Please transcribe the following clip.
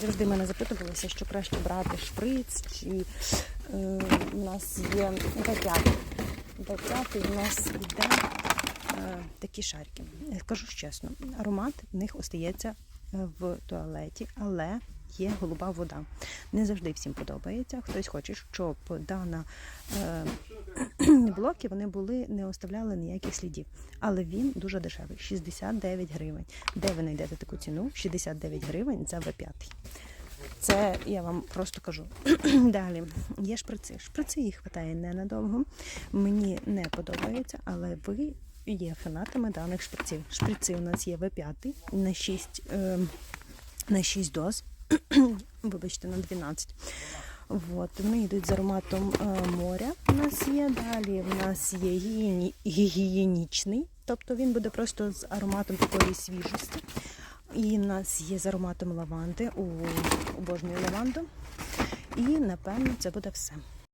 Завжди мене запитувалися, що краще брати шприц, чи е, у нас є V5. V5 у нас йде е, такі шарики. Кажу чесно, аромат в них остається е, в туалеті, але є голуба вода. Не завжди всім подобається. Хтось хоче, щоб дана е, блоки вони були, не оставляли ніяких слідів. Але він дуже дешевий 69 гривень. Де ви знайдете таку ціну? 69 гривень за V5. Це я вам просто кажу. Далі є шприци. Шприци їх вистачає ненадовго. Мені не подобається, але ви є фанатами даних шприців. Шприци у нас є В5 на 6, е, на 6 доз. Вибачте, на 12. От, вони йдуть з ароматом е, моря. У нас є. Далі в нас є гігієні- гігієнічний, тобто він буде просто з ароматом такої свіжості. І в нас є з ароматом лаванди, у обожнюю лаванду. І напевно це буде все.